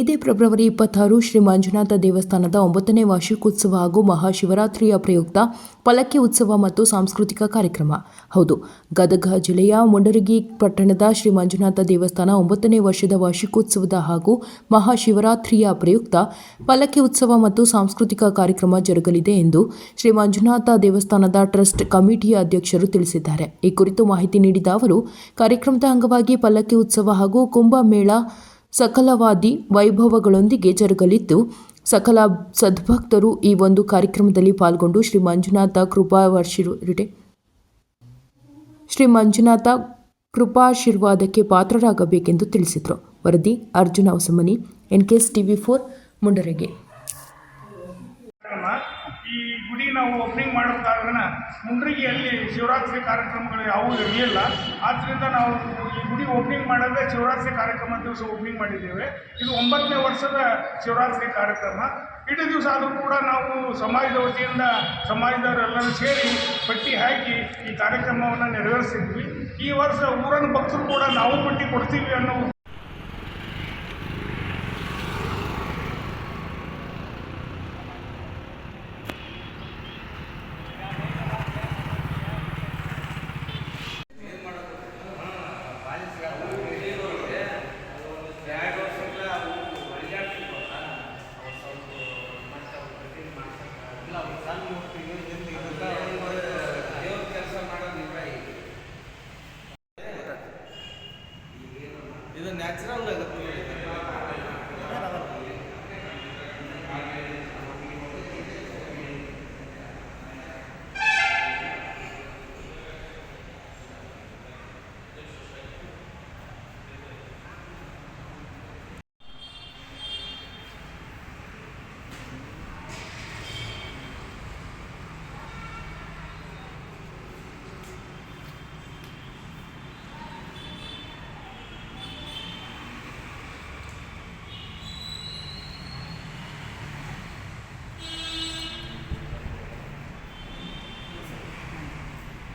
ಇದೇ ಫೆಬ್ರವರಿ ಇಪ್ಪತ್ತಾರು ಶ್ರೀ ಮಂಜುನಾಥ ದೇವಸ್ಥಾನದ ಒಂಬತ್ತನೇ ವಾರ್ಷಿಕೋತ್ಸವ ಹಾಗೂ ಮಹಾಶಿವರಾತ್ರಿಯ ಪ್ರಯುಕ್ತ ಪಲಕ್ಕಿ ಉತ್ಸವ ಮತ್ತು ಸಾಂಸ್ಕೃತಿಕ ಕಾರ್ಯಕ್ರಮ. ಹೌದು, ಗದಗ ಜಿಲ್ಲೆಯ ಮುಂಡರಗಿ ಪಟ್ಟಣದ ಶ್ರೀ ಮಂಜುನಾಥ ದೇವಸ್ಥಾನ ಒಂಬತ್ತನೇ ವರ್ಷದ ವಾರ್ಷಿಕೋತ್ಸವದ ಹಾಗೂ ಮಹಾಶಿವರಾತ್ರಿಯ ಪ್ರಯುಕ್ತ ಪಲಕ್ಕಿ ಉತ್ಸವ ಮತ್ತು ಸಾಂಸ್ಕೃತಿಕ ಕಾರ್ಯಕ್ರಮ ಜರುಗಲಿದೆ ಎಂದು ಶ್ರೀ ಮಂಜುನಾಥ ದೇವಸ್ಥಾನದ ಟ್ರಸ್ಟ್ ಕಮಿಟಿಯ ಅಧ್ಯಕ್ಷರು ತಿಳಿಸಿದ್ದಾರೆ. ಈ ಕುರಿತು ಮಾಹಿತಿ ನೀಡಿದ ಅವರು, ಕಾರ್ಯಕ್ರಮದ ಅಂಗವಾಗಿ ಪಲ್ಲಕ್ಕಿ ಉತ್ಸವ ಹಾಗೂ ಕುಂಭಮೇಳ ಸಕಲವಾದಿ ವೈಭವಗಳೊಂದಿಗೆ ಜರುಗಲಿದ್ದು, ಸಕಲ ಸದ್ಭಕ್ತರು ಈ ಒಂದು ಕಾರ್ಯಕ್ರಮದಲ್ಲಿ ಪಾಲ್ಗೊಂಡು ಶ್ರೀ ಮಂಜುನಾಥ ಕೃಪಾ ವರ್ಷಿರುಡೆ ಶ್ರೀ ಮಂಜುನಾಥ ಕೃಪಾಶೀರ್ವಾದಕ್ಕೆ ಪಾತ್ರರಾಗಬೇಕೆಂದು ತಿಳಿಸಿದರು. ವರದಿ Arjuna Hosamani N KS TV four, Mundargi. ಈ ಗುಡಿ ನಾವು ಓಪನಿಂಗ್ ಮಾಡೋ ಕಾರಣ ಮುಂಡ್ರಿಗೆಯಲ್ಲಿ ಶಿವರಾತ್ರಿ ಕಾರ್ಯಕ್ರಮಗಳು ಯಾವುವು ಇರಲಿಲ್ಲ ಆದ್ದರಿಂದ ನಾವು ಈ ಗುಡಿ ಓಪನಿಂಗ್ ಮಾಡೋದೇ ಶಿವರಾತ್ರಿ ಕಾರ್ಯಕ್ರಮ ದಿವಸ ಓಪನಿಂಗ್ ಮಾಡಿದ್ದೇವೆ. ಇದು ಒಂಬತ್ತನೇ ವರ್ಷದ ಶಿವರಾತ್ರಿ ಕಾರ್ಯಕ್ರಮ. ಇಡೀ ದಿವಸ ಆದರೂ ಕೂಡ ನಾವು ಸಮಾಜದ ವತಿಯಿಂದ ಸಮಾಜದವರೆಲ್ಲರೂ ಸೇರಿ ಪಟ್ಟಿ ಹಾಕಿ ಈ ಕಾರ್ಯಕ್ರಮವನ್ನು ನೆರವೇರಿಸಿದ್ವಿ. ಈ ವರ್ಷ ಊರನ್ನು ಭಕ್ತರು ಕೂಡ ನಾವು ಪಟ್ಟಿ ಕೊಡ್ತೀವಿ ಅನ್ನೋ ಇದು ನ್ಯಾಚುರಲ್ ಇದೆ